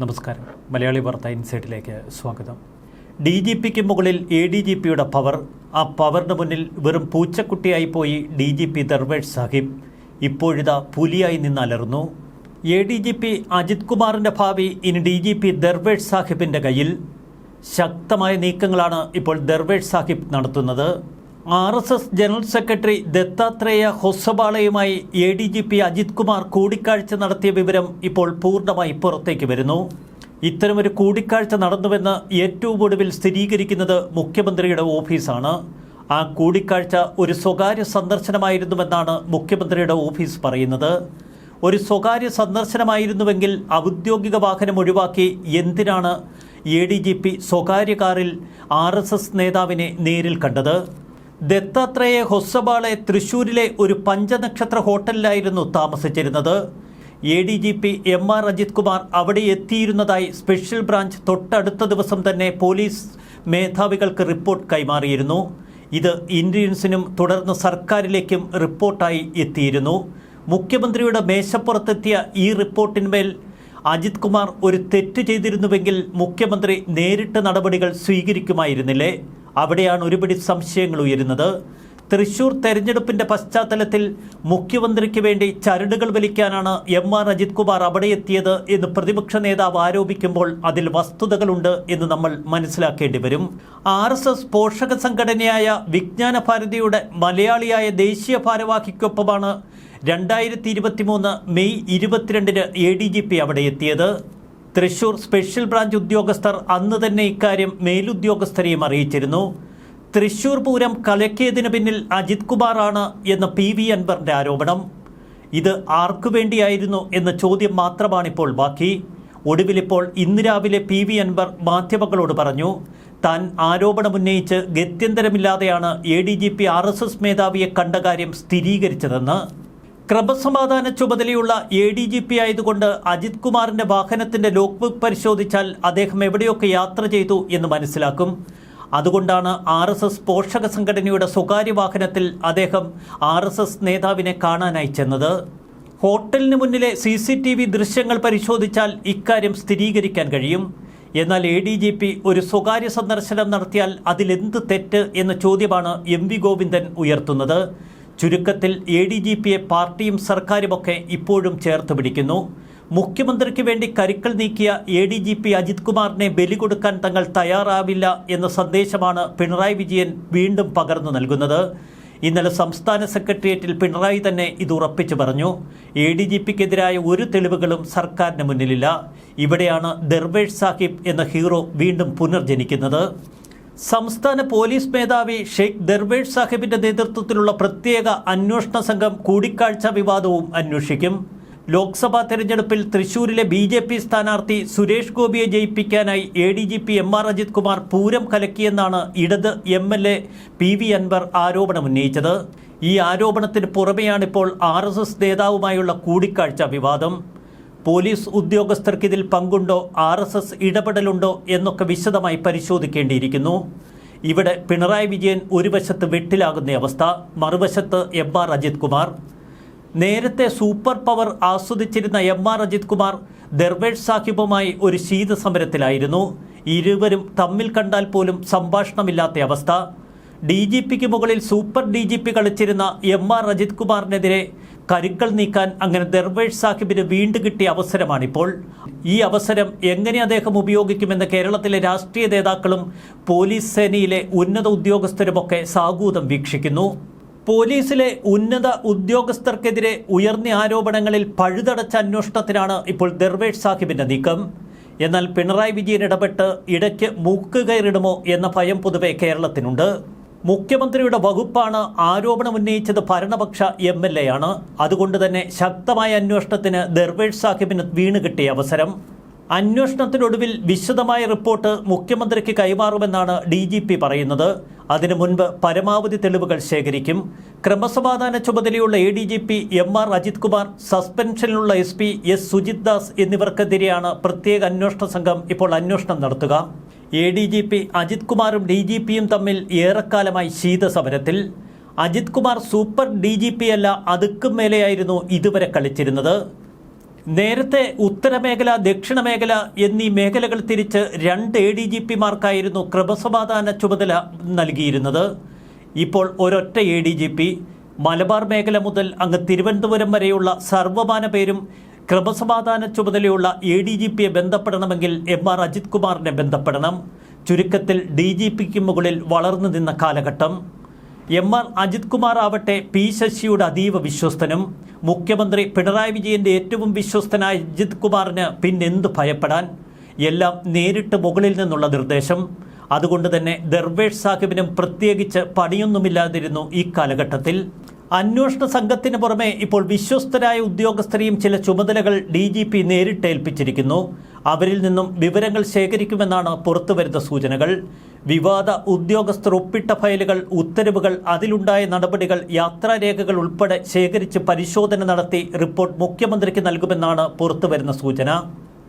നമസ്കാരം. മലയാളി വാർത്ത ഇൻസൈറ്റിലേക്ക് സ്വാഗതം. ഡി ജി പിക്ക് മുകളിൽ എ ഡി ജി പിയുടെ പവർ. ആ പവറിന് മുന്നിൽ വെറും പൂച്ചക്കുട്ടിയായി പോയി D G P Darvesh Sahib. ഇപ്പോഴിതാ പുലിയായി നിന്ന് അലർന്നു A D G P Ajith കുമാറിന്റെ ഭാവി ഇനി ഡി ജി പി ദർവേഷ് സാഹിബിന്റെ കയ്യിൽ. ശക്തമായ നീക്കങ്ങളാണ് ഇപ്പോൾ ദർവേഷ് സാഹിബ് നടത്തുന്നത്. R S S general secretary Dattatreya ഹൊസബാളയുമായി A D G P Ajith Kumar കൂടിക്കാഴ്ച നടത്തിയ വിവരം ഇപ്പോൾ പൂർണമായി പുറത്തേക്ക് വരുന്നു. ഇത്തരമൊരു കൂടിക്കാഴ്ച നടന്നുവെന്ന് ഏറ്റവും ഒടുവിൽ സ്ഥിരീകരിക്കുന്നത് മുഖ്യമന്ത്രിയുടെ ഓഫീസാണ്. ആ കൂടിക്കാഴ്ച ഒരു സ്വകാര്യ സന്ദർശനമായിരുന്നുവെന്നാണ് മുഖ്യമന്ത്രിയുടെ ഓഫീസ് പറയുന്നത്. ഒരു സ്വകാര്യ സന്ദർശനമായിരുന്നുവെങ്കിൽ ഔദ്യോഗിക വാഹനം ഒഴിവാക്കി എന്തിനാണ് എ ഡി ജി പി സ്വകാര്യ കാറിൽ ആർ എസ് എസ് നേതാവിനെ നേരിൽ കണ്ടത്? ദത്താത്രേയ ഹൊസ്സബാളെ തൃശൂരിലെ ഒരു പഞ്ചനക്ഷത്ര ഹോട്ടലിലായിരുന്നു താമസിച്ചിരുന്നത്. A D G P M R Ajith Kumar അവിടെ എത്തിയിരുന്നതായി സ്പെഷ്യൽ ബ്രാഞ്ച് തൊട്ടടുത്ത ദിവസം തന്നെ പോലീസ് മേധാവികൾക്ക് റിപ്പോർട്ട് കൈമാറിയിരുന്നു. ഇത് ഇന്ത്യൻസിനും തുടർന്ന് സർക്കാരിലേക്കും റിപ്പോർട്ടായി എത്തിയിരുന്നു. മുഖ്യമന്ത്രിയുടെ മേശപ്പുറത്തെത്തിയ ഈ റിപ്പോർട്ടിന്മേൽ അജിത് കുമാർ ഒരു തെറ്റ് ചെയ്തിരുന്നുവെങ്കിൽ മുഖ്യമന്ത്രി നേരിട്ട് നടപടികൾ സ്വീകരിക്കുമായിരുന്നില്ലേ? അവിടെയാണ് ഒരുപിടി സംശയങ്ങൾ ഉയരുന്നത്. തൃശൂർ തെരഞ്ഞെടുപ്പിന്റെ പശ്ചാത്തലത്തിൽ മുഖ്യമന്ത്രിക്ക് വേണ്ടി ചരടുകൾ വലിക്കാനാണ് എം ആർ അജിത് കുമാർ അവിടെ എത്തിയത് എന്ന് പ്രതിപക്ഷ നേതാവ് ആരോപിക്കുമ്പോൾ അതിൽ വസ്തുതകളുണ്ട് എന്ന് നമ്മൾ മനസ്സിലാക്കേണ്ടി വരും. ആർ എസ് എസ് പോഷക സംഘടനയായ വിജ്ഞാന ഭാരതിയുടെ മലയാളിയായ ദേശീയ ഭാരവാഹിക്കൊപ്പമാണ് രണ്ടായിരത്തി ഇരുപത്തി മൂന്ന് മെയ് ഇരുപത്തിരണ്ടിന് എ ഡി ജി പി അവിടെ എത്തിയത് തൃശൂർ സ്പെഷ്യൽ ബ്രാഞ്ച് ഉദ്യോഗസ്ഥർ അന്ന് തന്നെ ഇക്കാര്യം മേലുദ്യോഗസ്ഥരെയും അറിയിച്ചിരുന്നു. തൃശൂർ പൂരം കലക്കിയതിന് പിന്നിൽ അജിത് കുമാറാണ് എന്ന പി വി അൻവറിന്റെ ആരോപണം. ഇത് ആർക്കു വേണ്ടിയായിരുന്നു എന്ന ചോദ്യം മാത്രമാണിപ്പോൾ ബാക്കി. ഒടുവിലിപ്പോൾ ഇന്ന് രാവിലെ പി വി അൻവർ മാധ്യമങ്ങളോട് പറഞ്ഞു താൻ ആരോപണമുന്നയിച്ച് ഗത്യന്തരമില്ലാതെയാണ് A D G P R S S മേധാവിയെ കണ്ട കാര്യം സ്ഥിരീകരിച്ചതെന്ന്. ക്രമസമാധാന ചുമതലയുള്ള എ ഡി ജി പി ആയതുകൊണ്ട് അജിത് കുമാറിന്റെ വാഹനത്തിന്റെ ലോക്ക് ബുക്ക് പരിശോധിച്ചാൽ അദ്ദേഹം എവിടെയൊക്കെ യാത്ര ചെയ്തു എന്ന് മനസ്സിലാക്കും. അതുകൊണ്ടാണ് ആർ എസ് എസ് പോഷക സംഘടനയുടെ സ്വകാര്യ വാഹനത്തിൽ അദ്ദേഹം ആർ എസ് എസ് നേതാവിനെ കാണാനായി ചെന്നത്. ഹോട്ടലിന് മുന്നിലെ സി സി ടി വി ദൃശ്യങ്ങൾ പരിശോധിച്ചാൽ ഇക്കാര്യം സ്ഥിരീകരിക്കാൻ കഴിയും. എന്നാൽ എ ഡി ജി പി ഒരു സ്വകാര്യ സന്ദർശനം നടത്തിയാൽ അതിലെന്ത് തെറ്റ് എന്ന ചോദ്യമാണ് എം വി ഗോവിന്ദൻ ഉയർത്തുന്നത്. ചുരുക്കത്തിൽ എ ഡി ജി പിയെ പാർട്ടിയും സർക്കാരുമൊക്കെ ഇപ്പോഴും ചേർത്ത് പിടിക്കുന്നു. മുഖ്യമന്ത്രിക്ക് വേണ്ടി കരുക്കൾ നീക്കിയ A D G P Ajith കുമാറിനെ ബലി കൊടുക്കാൻ തങ്ങൾ തയ്യാറാവില്ല എന്ന സന്ദേശമാണ് പിണറായി വിജയൻ വീണ്ടും പകർന്നു നൽകുന്നത്. ഇന്നലെ സംസ്ഥാന സെക്രട്ടേറിയറ്റിൽ പിണറായി തന്നെ ഇത് ഉറപ്പിച്ചു പറഞ്ഞു. എ ഡി ജി പിക്കെതിരായ ഒരു തെളിവുകളും സർക്കാരിന് മുന്നിലില്ല. ഇവിടെയാണ് ദർവേഷ് സാഹിബ് എന്ന ഹീറോ വീണ്ടും പുനർജനിക്കുന്നത്. സംസ്ഥാന പോലീസ് മേധാവി ഷെയ്ഖ് ദർവേഷ് സാഹിബിന്റെ നേതൃത്വത്തിലുള്ള പ്രത്യേക അന്വേഷണ സംഘം കൂടിക്കാഴ്ച വിവാദവും അന്വേഷിക്കും. ലോക്സഭാ തെരഞ്ഞെടുപ്പിൽ തൃശൂരിലെ ബി ജെ പി സ്ഥാനാർത്ഥി സുരേഷ് ഗോപിയെ ജയിപ്പിക്കാനായി A D G P M R Ajith Kumar Pooram കലക്കിയെന്നാണ് ഇടത് M L A P V Anvar ആരോപണമുന്നയിച്ചത്. ഈ ആരോപണത്തിന് പുറമെയാണിപ്പോൾ ആർ എസ് എസ് നേതാവുമായുള്ള കൂടിക്കാഴ്ച വിവാദം. പോലീസ് ഉദ്യോഗസ്ഥർക്ക് ഇതിൽ പങ്കുണ്ടോ? ആർ എസ് എസ് ഇടപെടലുണ്ടോ? എന്നൊക്കെ വിശദമായി പരിശോധിക്കേണ്ടിയിരിക്കുന്നു. ഇവിടെ പിണറായി വിജയൻ ഒരു വശത്ത് വെട്ടിലാകുന്ന അവസ്ഥ മറുവശത്ത് എം ആർ അജിത് കുമാർ. നേരത്തെ സൂപ്പർ പവർ ആസ്വദിച്ചിരുന്ന എം ആർ അജിത് കുമാർ ദർവേഷ് സാഹിബുമായി ഒരു ശീതസമരത്തിലായിരുന്നു ഇരുവരും തമ്മിൽ കണ്ടാൽ പോലും സംഭാഷണമില്ലാത്ത അവസ്ഥ. ഡി ജി പിക്ക് മുകളിൽ സൂപ്പർ ഡി ജി പി കളിച്ചിരുന്ന എം ആർ അജിത് കുമാറിനെതിരെ കരുക്കൾ നീക്കാൻ അങ്ങനെ ദർവേഷ് സാഹിബിന് വീണ്ടും കിട്ടിയ അവസരമാണിപ്പോൾ. ഈ അവസരം എങ്ങനെ അദ്ദേഹം ഉപയോഗിക്കുമെന്ന് കേരളത്തിലെ രാഷ്ട്രീയ നേതാക്കളും പോലീസ് സേനയിലെ ഉന്നത ഉദ്യോഗസ്ഥരുമൊക്കെ സാഗൂതം വീക്ഷിക്കുന്നു. പോലീസിലെ ഉന്നത ഉദ്യോഗസ്ഥർക്കെതിരെ ഉയർന്ന ആരോപണങ്ങളിൽ പഴുതടച്ച അന്വേഷണത്തിനാണ് ഇപ്പോൾ ദർവേഷ് സാഹിബിന്റെ നീക്കം. എന്നാൽ പിണറായി വിജയൻ ഇടപെട്ട് ഇടയ്ക്ക് മൂക്ക് കയറിടുമോ എന്ന ഭയം പൊതുവെ കേരളത്തിനുണ്ട്. മുഖ്യമന്ത്രിയുടെ വകുപ്പാണ് ആരോപണം ഉന്നയിച്ചത് ഭരണപക്ഷ എം എൽ എ ആണ് അതുകൊണ്ട് തന്നെ ശക്തമായ അന്വേഷണത്തിന് ദർവേഷ് സാഹിബിന് വീണ് കിട്ടിയ അവസരം. അന്വേഷണത്തിനൊടുവിൽ വിശദമായ റിപ്പോർട്ട് മുഖ്യമന്ത്രിക്ക് കൈമാറുമെന്നാണ് ഡി പറയുന്നത്. അതിനു മുൻപ് പരമാവധി തെളിവുകൾ ശേഖരിക്കും. ക്രമസമാധാന ചുമതലയുള്ള A D G P M R Ajith Kumar സസ്പെൻഷനിലുള്ള S P S Sujith Das എന്നിവർക്കെതിരെയാണ് പ്രത്യേക അന്വേഷണ സംഘം ഇപ്പോൾ അന്വേഷണം നടത്തുക. A D G P Ajith കുമാറും ഡി ജി പിയും തമ്മിൽ ഏറെക്കാലമായി ശീതസമരത്തിൽ. Ajith Kumar super D G P അല്ല അതുക്കും മേലെയായിരുന്നു ഇതുവരെ കളിച്ചിരുന്നത്. നേരത്തെ ഉത്തരമേഖല ദക്ഷിണ മേഖല എന്നീ മേഖലകൾ തിരിച്ച് രണ്ട് എ ഡി ജി പിമാർക്കായിരുന്നു ക്രമസമാധാന ചുമതല നൽകിയിരുന്നത്. ഇപ്പോൾ ഒരൊറ്റ A D G P Malabar മേഖല മുതൽ അങ്ങ് തിരുവനന്തപുരം വരെയുള്ള സർവമാന പേരും ക്രമസമാധാന ചുമതലയുള്ള എ ഡി ജി പിയെ ബന്ധപ്പെടണമെങ്കിൽ എം ആർ അജിത് കുമാറിനെ ബന്ധപ്പെടണം. ചുരുക്കത്തിൽ ഡി ജി പിക്ക് മുകളിൽ വളർന്നു നിന്ന കാലഘട്ടം. എം ആർ അജിത് കുമാർ ആവട്ടെ പി ശശിയുടെ അതീവ വിശ്വസ്തനും. മുഖ്യമന്ത്രി പിണറായി വിജയന്റെ ഏറ്റവും വിശ്വസ്തനായ അജിത് കുമാറിന് പിന്നെന്ത് ഭയപ്പെടാൻ? എല്ലാം നേരിട്ട് മുകളിൽ നിന്നുള്ള നിർദ്ദേശം. അതുകൊണ്ട് തന്നെ ദർവേഷ് സാഹിബിനും പ്രത്യേകിച്ച് പണിയൊന്നുമില്ലാതിരുന്നു ഈ കാലഘട്ടത്തിൽ. അന്വേഷണ സംഘത്തിന് പുറമെ ഇപ്പോൾ വിശ്വസ്തരായ ഉദ്യോഗസ്ഥരെയും ചില ചുമതലകൾ ഡി ജി പി നേരിട്ടേൽപ്പിച്ചിരിക്കുന്നു അവരിൽ നിന്നും വിവരങ്ങൾ ശേഖരിക്കുമെന്നാണ് പുറത്തുവരുന്ന സൂചനകൾ. വിവാദ ഉദ്യോഗസ്ഥർ ഒപ്പിട്ട ഫയലുകൾ ഉത്തരവുകൾ അതിലുണ്ടായ നടപടികൾ യാത്രാരേഖകൾ ഉൾപ്പെടെ ശേഖരിച്ച് പരിശോധന നടത്തി റിപ്പോർട്ട് മുഖ്യമന്ത്രിക്ക് നൽകുമെന്നാണ് പുറത്തുവരുന്ന സൂചന.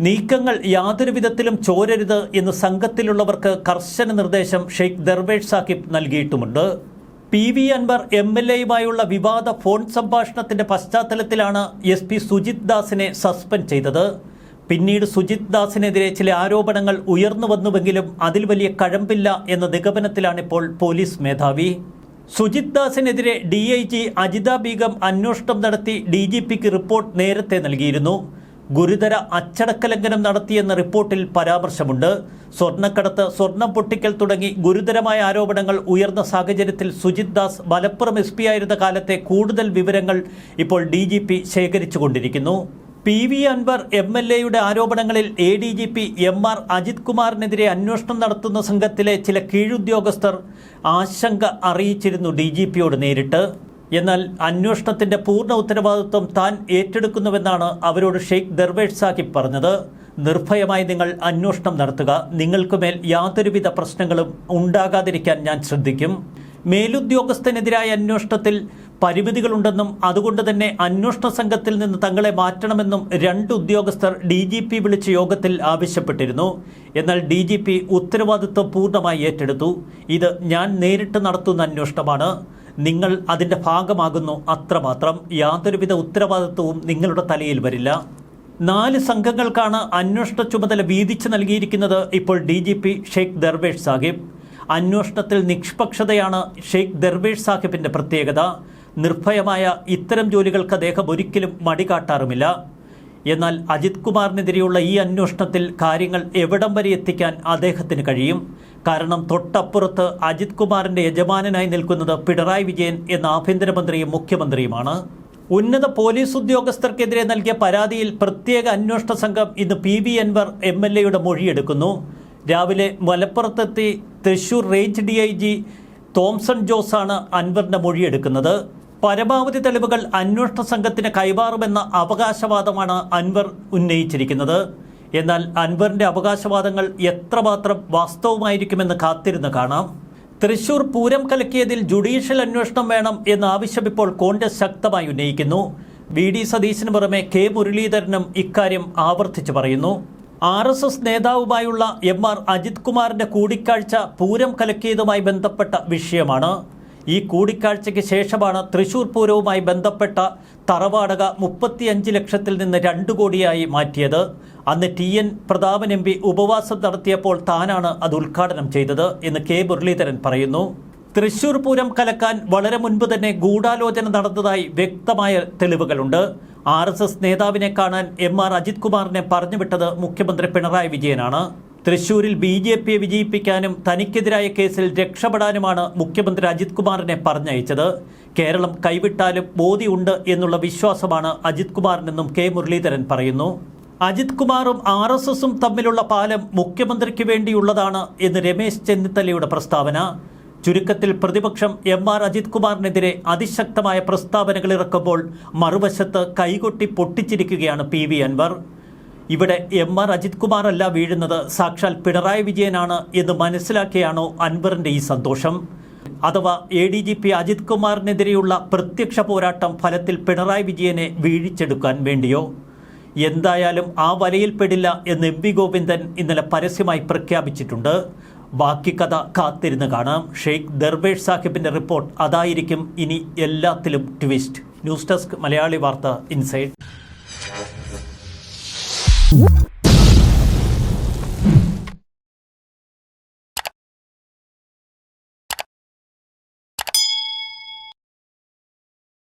നീക്കങ്ങൾ യാതൊരു വിധത്തിലും ചോരരുത് എന്ന് സംഘത്തിലുള്ളവർക്ക് കർശന നിർദ്ദേശം Sheikh Darvesh Sahib നൽകിയിട്ടുമുണ്ട്. P V Anvar M L എയുമായുള്ള വിവാദ ഫോൺ സംഭാഷണത്തിന്റെ പശ്ചാത്തലത്തിലാണ് എസ് പി സുജിത് ദാസിനെ സസ്പെൻഡ് ചെയ്തത്. പിന്നീട് സുജിത് ദാസിനെതിരെ ചില ആരോപണങ്ങൾ ഉയർന്നു വന്നുവെങ്കിലും അതിൽ വലിയ കഴമ്പില്ല എന്ന നിഗമനത്തിലാണിപ്പോൾ പോലീസ് മേധാവി. Sujith ദാസിനെതിരെ D I G Ajitha Begum അന്വേഷണം നടത്തി ഡി ജി പിക്ക് റിപ്പോർട്ട് നേരത്തെ നൽകിയിരുന്നു. ഗുരുതര അച്ചടക്ക ലംഘനം നടത്തിയെന്ന റിപ്പോർട്ടിൽ പരാമർശമുണ്ട്. സ്വർണക്കടത്ത് സ്വർണം പൊട്ടിക്കൽ തുടങ്ങി ഗുരുതരമായ ആരോപണങ്ങൾ ഉയർന്ന സാഹചര്യത്തിൽ സുജിത് ദാസ് മലപ്പുറം എസ് പി ആയിരുന്ന കാലത്തെ കൂടുതൽ വിവരങ്ങൾ ഇപ്പോൾ D G P ശേഖരിച്ചുകൊണ്ടിരിക്കുന്നു. P V Anvar M L എയുടെ ആരോപണങ്ങളിൽ A D G P M R Ajith കുമാറിനെതിരെ അന്വേഷണം നടത്തുന്ന സംഘത്തിലെ ചില കീഴുദ്യോഗസ്ഥർ ആശങ്ക അറിയിച്ചിരുന്നു ഡി ജി പിയോട് നേരിട്ട്. എന്നാൽ അന്വേഷണത്തിന്റെ പൂർണ ഉത്തരവാദിത്വം താൻ ഏറ്റെടുക്കുന്നുവെന്നാണ് അവരോട് ഷെയ്ഖ് ദർവേഷ് സാഹിബ് പറഞ്ഞത്. നിർഭയമായി നിങ്ങൾ അന്വേഷണം നടത്തുക. നിങ്ങൾക്കുമേൽ യാതൊരുവിധ പ്രശ്നങ്ങളും ഉണ്ടാകാതിരിക്കാൻ ഞാൻ ശ്രദ്ധിക്കും. മേലുദ്യോഗസ്ഥനെതിരായ അന്വേഷണത്തിൽ പരിമിതികളുണ്ടെന്നും അതുകൊണ്ട് തന്നെ അന്വേഷണ സംഘത്തിൽ നിന്ന് തങ്ങളെ മാറ്റണമെന്നും രണ്ട് ഉദ്യോഗസ്ഥർ ഡി ജി പി വിളിച്ച യോഗത്തിൽ ആവശ്യപ്പെട്ടിരുന്നു. എന്നാൽ ഡി ജി പി ഉത്തരവാദിത്വം പൂർണമായി ഏറ്റെടുത്തു. ഇത് ഞാൻ നേരിട്ട് നടത്തുന്ന അന്വേഷണമാണ്. നിങ്ങൾ അതിന്റെ ഭാഗമാകുന്നു അത്രമാത്രം. യാതൊരുവിധ ഉത്തരവാദിത്വവും നിങ്ങളുടെ തലയിൽ വരില്ല. നാല് സംഘങ്ങൾക്കാണ് അന്വേഷണ ചുമതല വീതിച്ചു നൽകിയിരിക്കുന്നത് ഇപ്പോൾ D G P Sheikh Darvesh Sahib. അന്വേഷണത്തിൽ നിഷ്പക്ഷതയാണ് ഷെയ്ഖ് ദർവേഷ് സാഹിബിന്റെ പ്രത്യേകത. നിർഭയമായ ഇത്തരം ജോലികൾക്ക് അദ്ദേഹം ഒരിക്കലും മടികാട്ടാറുമില്ല. എന്നാൽ അജിത് കുമാറിനെതിരെയുള്ള ഈ അന്വേഷണത്തിൽ കാര്യങ്ങൾ എവിടം വരെ എത്തിക്കാൻ അദ്ദേഹത്തിന് കഴിയും? കാരണം തൊട്ടപ്പുറത്ത് അജിത് കുമാറിന്റെ യജമാനനായി നിൽക്കുന്നത് പിണറായി വിജയൻ എന്ന ആഭ്യന്തരമന്ത്രിയും മുഖ്യമന്ത്രിയുമാണ്. ഉന്നത പോലീസ് ഉദ്യോഗസ്ഥർക്കെതിരെ നൽകിയ പരാതിയിൽ പ്രത്യേക അന്വേഷണ സംഘം ഇന്ന് P V Anvar M L എയുടെ മൊഴിയെടുക്കുന്നു. രാവിലെ മലപ്പുറത്തെത്തി Thrissur range D I G Thomson ജോസാണ് അൻവറിന്റെ മൊഴിയെടുക്കുന്നത്. പരമാവധി തെളിവുകൾ അന്വേഷണ സംഘത്തിന് കൈമാറുമെന്ന അവകാശവാദമാണ് അൻവർ ഉന്നയിച്ചിരിക്കുന്നത്. എന്നാൽ അൻവറിന്റെ അവകാശവാദങ്ങൾ എത്രമാത്രം വാസ്തവമായിരിക്കുമെന്ന് കാത്തിരുന്ന് കാണാം. തൃശൂർ പൂരം കലക്കിയതിൽ ജുഡീഷ്യൽ അന്വേഷണം വേണം എന്ന ആവശ്യം ഇപ്പോൾ കോൺഗ്രസ് ശക്തമായി ഉന്നയിക്കുന്നു. വി ഡി സതീശന് പുറമെ കെ മുരളീധരനും ഇക്കാര്യം ആവർത്തിച്ചു പറയുന്നു. ആർ എസ് എസ് നേതാവുമായുള്ള എം ആർ അജിത് കുമാറിന്റെ കൂടിക്കാഴ്ച പൂരം കലക്കിയതുമായി ബന്ധപ്പെട്ട വിഷയമാണ്. ഈ കൂടിക്കാഴ്ചയ്ക്ക് ശേഷമാണ് തൃശൂർ പൂരവുമായി ബന്ധപ്പെട്ട തറവാടക മുപ്പത്തിയഞ്ച് ലക്ഷത്തിൽ നിന്ന് രണ്ട് കോടിയായി മാറ്റിയത്. അന്ന് T N Prathapan M P ഉപവാസം നടത്തിയപ്പോൾ താനാണ് അത് ഉദ്ഘാടനം ചെയ്തത് എന്ന് കെ മുരളീധരൻ പറയുന്നു. തൃശൂർ പൂരം കലക്കാൻ വളരെ മുൻപ് തന്നെ ഗൂഢാലോചന നടന്നതായി വ്യക്തമായ തെളിവുകളുണ്ട്. ആർ നേതാവിനെ കാണാൻ എം ആർ അജിത് കുമാറിനെ പറഞ്ഞുവിട്ടത് മുഖ്യമന്ത്രി പിണറായി വിജയനാണ്. തൃശൂരിൽ ബി ജെ പിയെ വിജയിപ്പിക്കാനും തനിക്കെതിരായ കേസിൽ രക്ഷപ്പെടാനുമാണ് മുഖ്യമന്ത്രി അജിത് കുമാറിനെ പറഞ്ഞയച്ചത്. കേരളം കൈവിട്ടാലും ബോധിയുണ്ട് എന്നുള്ള വിശ്വാസമാണ് അജിത് കുമാറിനെന്നും കെ മുരളീധരൻ പറയുന്നു. അജിത് കുമാറും ആർ എസ് എസും തമ്മിലുള്ള പാലം മുഖ്യമന്ത്രിക്ക് വേണ്ടിയുള്ളതാണ് എന്ന് രമേശ് ചെന്നിത്തലയുടെ പ്രസ്താവന. ചുരുക്കത്തിൽ പ്രതിപക്ഷം എം ആർ അജിത് കുമാറിനെതിരെ അതിശക്തമായ പ്രസ്താവനകൾ ഇറക്കുമ്പോൾ മറുവശത്ത് കൈകൊട്ടി പൊട്ടിച്ചിരിക്കുകയാണ് പി വി അൻവർ. ഇവിടെ എം ആർ അജിത് കുമാർ അല്ല വീഴുന്നത്. സാക്ഷാൽ പിണറായി വിജയനാണ് എന്ന് മനസ്സിലാക്കിയാണോ അൻവറിന്റെ ഈ സന്തോഷം? അഥവാ A D G P Ajith കുമാറിനെതിരെയുള്ള പ്രത്യക്ഷ പോരാട്ടം ഫലത്തിൽ പിണറായി വിജയനെ വീഴിച്ചെടുക്കാൻ വേണ്ടിയോ? എന്തായാലും ആ വലയിൽപ്പെടില്ല എന്ന് എം വി ഗോവിന്ദൻ ഇന്നലെ പരസ്യമായി പ്രഖ്യാപിച്ചിട്ടുണ്ട്. ബാക്കി കഥ കാത്തിരുന്ന് കാണാം. ഷെയ്ഖ് ദർവേഷ് സാഹിബിന്റെ റിപ്പോർട്ട് അതായിരിക്കും ഇനി എല്ലാത്തിലും ട്വിസ്റ്റ്. ന്യൂസ് ഡെസ്ക് മലയാളി വാർത്ത ഇൻസൈഡ്. ന്യൂസ്